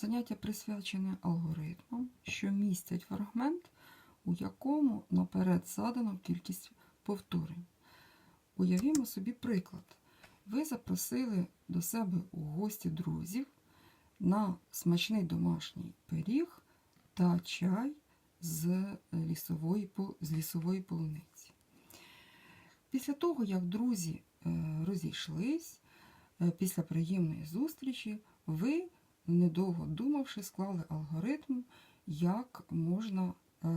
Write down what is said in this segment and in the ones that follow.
Заняття присвячене алгоритмам, що містять фрагмент, у якому наперед задано кількість повторень. Уявімо собі приклад. Ви запросили до себе у гості друзів на смачний домашній пиріг та чай з лісової, з лісової полуниці. Після того, як друзі е, розійшлись, е, після приємної зустрічі, ви, недовго думавши, склали алгоритм, як можна е,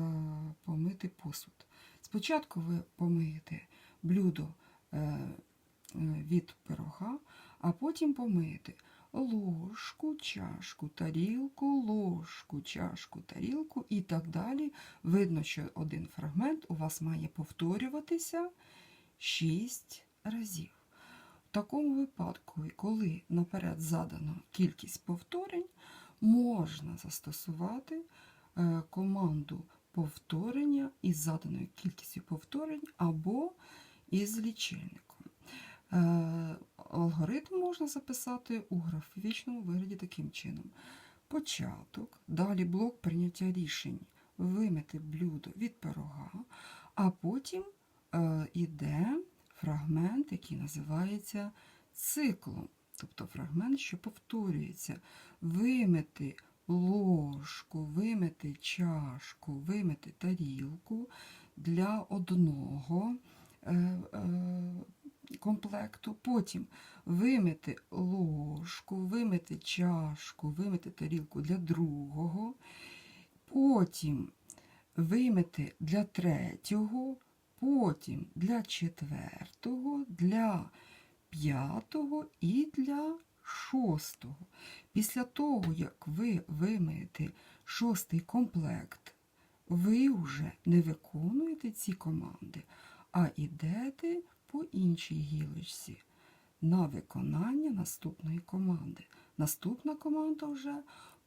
помити посуд. Спочатку ви помиєте блюдо е, е, від пирога, а потім помиєте ложку, чашку, тарілку, ложку, чашку, тарілку і так далі. Видно, що один фрагмент у вас має повторюватися 6 разів. Такому випадку, коли наперед задано кількість повторень, можна застосувати е, команду повторення із заданою кількістю повторень або із лічильником. Е, Алгоритм можна записати у графічному вигляді таким чином. Початок, далі блок прийняття рішень, вимити блюдо від пирога, а потім е, іде фрагмент, який називається циклом, тобто фрагмент, що повторюється. Вимити ложку, вимити чашку, вимити тарілку для одного е, е, комплекту. Потім вимити ложку, вимити чашку, вимити тарілку для другого. Потім вимити для третього, потім для четвертого, для п'ятого і для шостого. Після того, як ви вимиєте шостий комплект, ви вже не виконуєте ці команди, а йдете по іншій гілочці на виконання наступної команди. Наступна команда вже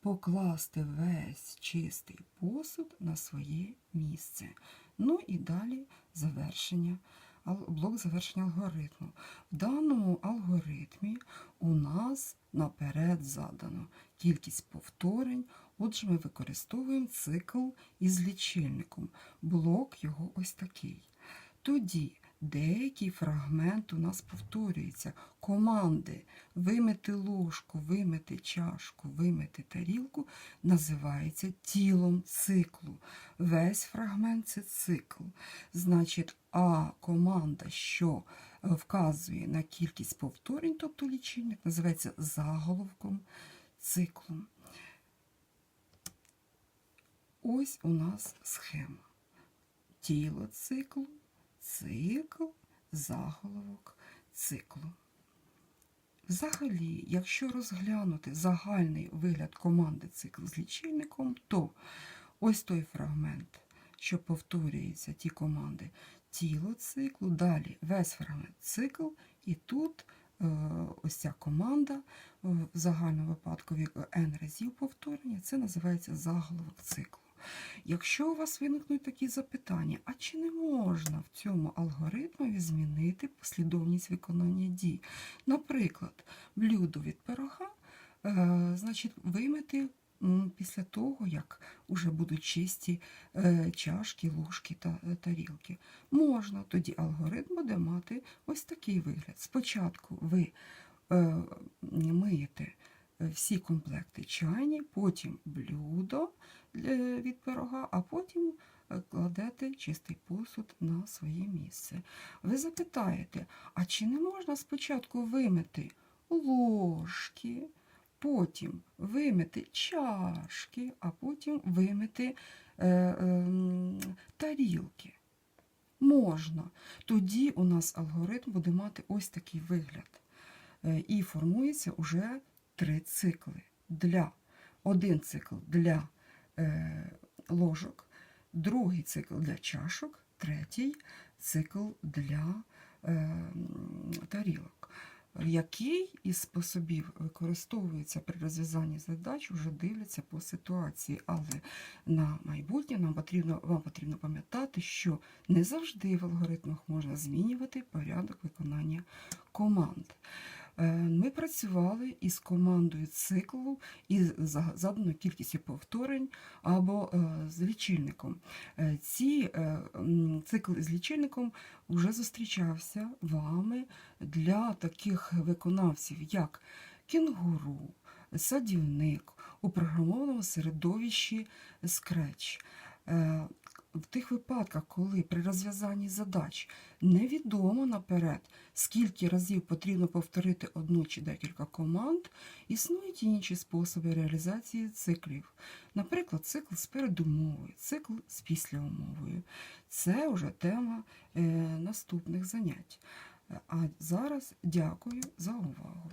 покласти весь чистий посуд на своє місце. Ну і далі завершення, блок завершення алгоритму. В даному алгоритмі у нас наперед задано кількість повторень. Отже, ми використовуємо цикл із лічильником. Блок його ось такий. Тоді деякий фрагмент у нас повторюється. Команди вимити ложку, вимити чашку, вимити тарілку називається тілом циклу. Весь фрагмент це цикл. Значить, а команда, що вказує на кількість повторень, тобто лічильник, називається заголовком циклу. Ось у нас схема. Тіло циклу, цикл, заголовок циклу. Взагалі, якщо розглянути загальний вигляд команди цикл з лічильником, то ось той фрагмент, що повторюється ті команди, тіло циклу, далі весь фрагмент цикл, і тут е, ось ця команда е, в загальному випадку n разів повторення, це називається заголовок циклу. Якщо у вас виникнуть такі запитання, а чи не можна в цьому алгоритмові змінити послідовність виконання дій? Наприклад, блюдо від пирога, е, значить, вимити після того, як вже будуть чисті е, чашки, ложки та е, тарілки. Можна, тоді алгоритм буде мати ось такий вигляд. Спочатку ви е, миєте всі комплекти чайні, потім блюдо від пирога, а потім е, кладете чистий посуд на своє місце. Ви запитаєте, а чи не можна спочатку вимити ложки, потім вимити чашки, а потім вимити е, ем, тарілки? Можна. Тоді у нас алгоритм буде мати ось такий вигляд. Е, І формується уже три цикли. Для один цикл для е, ложок, другий цикл для чашок, третій цикл для е, тарілок. Який із способів використовується при розв'язанні задач, вже дивляться по ситуації. Але на майбутнє нам потрібно, вам потрібно пам'ятати, що не завжди в алгоритмах можна змінювати порядок виконання команд. Е, Ми працювали із командою циклу із за- заданою кількістю повторень або е, з лічильником. Е, Ці цикл з лічильником вже зустрічався вами для таких виконавців, як кінгуру, садівник у програмованому середовищі Scratch. В тих випадках, коли при розв'язанні задач невідомо наперед, скільки разів потрібно повторити одну чи декілька команд, існують інші способи реалізації циклів. Наприклад, цикл з передумовою, цикл з післяумовою. Це вже тема е, наступних занять. А зараз дякую за увагу.